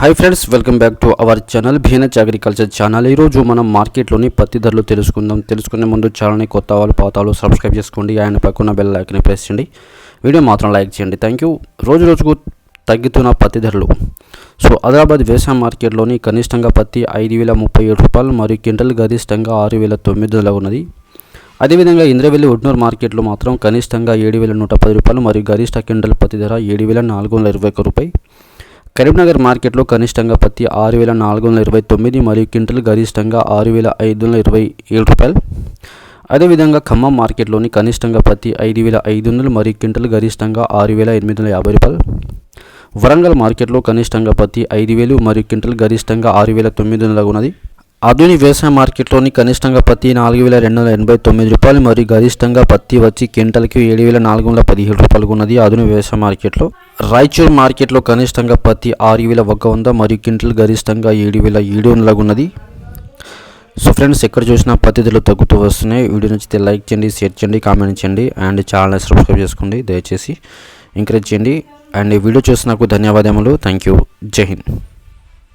Hi friends welcome back to our channel భీనచ్ agriculture channel ఈరోజు మనం మార్కెట్లోని పత్తి ధరలు తెలుసుకుందాం. తెలుసుకునే ముందు ఛానల్ని కొత్త వాళ్ళు పాతాలు సబ్స్క్రైబ్ చేసుకోండి. ఆయన పక్కన బెల్ లైక్ని ప్రెస్ చేయండి. వీడియో మాత్రం లైక్ చేయండి. థ్యాంక్ యూ రోజు రోజుకు తగ్గుతున్న పత్తి ధరలు. సో ఆదిలాబాద్ వ్యవసాయ మార్కెట్లోని కనిష్టంగా పత్తి ఐదు వేల ముప్పై ఏడు రూపాయలు మరియు క్వింటల్ గరిష్టంగా ఆరు వేల తొమ్మిది వందల ఉన్నది. అదేవిధంగా ఇంద్రవెల్లి ఉడ్నూరు మార్కెట్లో మాత్రం కనిష్టంగా ఏడు వేల నూట పది రూపాయలు మరియు గరిష్ట క్వింటల్ పత్తి ధర ఏడు వేల నాలుగు వందల ఇరవై ఒక్క రూపాయి. కరీంనగర్ మార్కెట్లో కనిష్టంగా పత్తి ఆరు వేల నాలుగు వందల ఇరవై తొమ్మిది మరియు క్వింటల్ గరిష్టంగా ఆరు వేల ఐదు వందల ఇరవై ఏడు రూపాయలు. అదేవిధంగా ఖమ్మం మార్కెట్లోని కనిష్టంగా పత్తి ఐదు వేల ఐదు వందలు మరియు క్వింటల్ గరిష్టంగా ఆరు వేల ఎనిమిది వందల యాభై రూపాయలు. వరంగల్ మార్కెట్లో కనిష్టంగా పత్తి ఐదు వేలు మరియు క్వింటల్ గరిష్టంగా ఆరు వేల తొమ్మిది వందల ఉన్నది. ఆధునిక వ్యవసాయ మార్కెట్లోని కనిష్టంగా పత్తి నాలుగు వేల రెండు వందల ఎనభై తొమ్మిది రూపాయలు మరియు గరిష్టంగా పత్తి వచ్చి క్వింటల్కి ఏడు వేల నాలుగు వందల పదిహేడు రూపాయలు ఉన్నది ఆధునిక వ్యవసాయ మార్కెట్లో. రాయచూర్ మార్కెట్లో కనిష్టంగా పత్తి ఆరు వేల ఒక వంద మరియు క్వింటల్ గరిష్టంగా ఏడు వేల ఏడు వందల ఉన్నది. సో ఫ్రెండ్స్ ఎక్కడ చూసినా పత్తి ధరలు తగ్గుతూ వస్తున్నాయి. వీడియో నచ్చితే లైక్ చేయండి షేర్ చేయండి కామెంట్ చేయండి అండ్ ఛానల్ సబ్స్క్రైబ్ చేసుకోండి దయచేసి. ఎంకరేజ్ చేయండి అండ్ వీడియో చూసినందుకు ధన్యవాదములు. థ్యాంక్ యూ జై హింద్.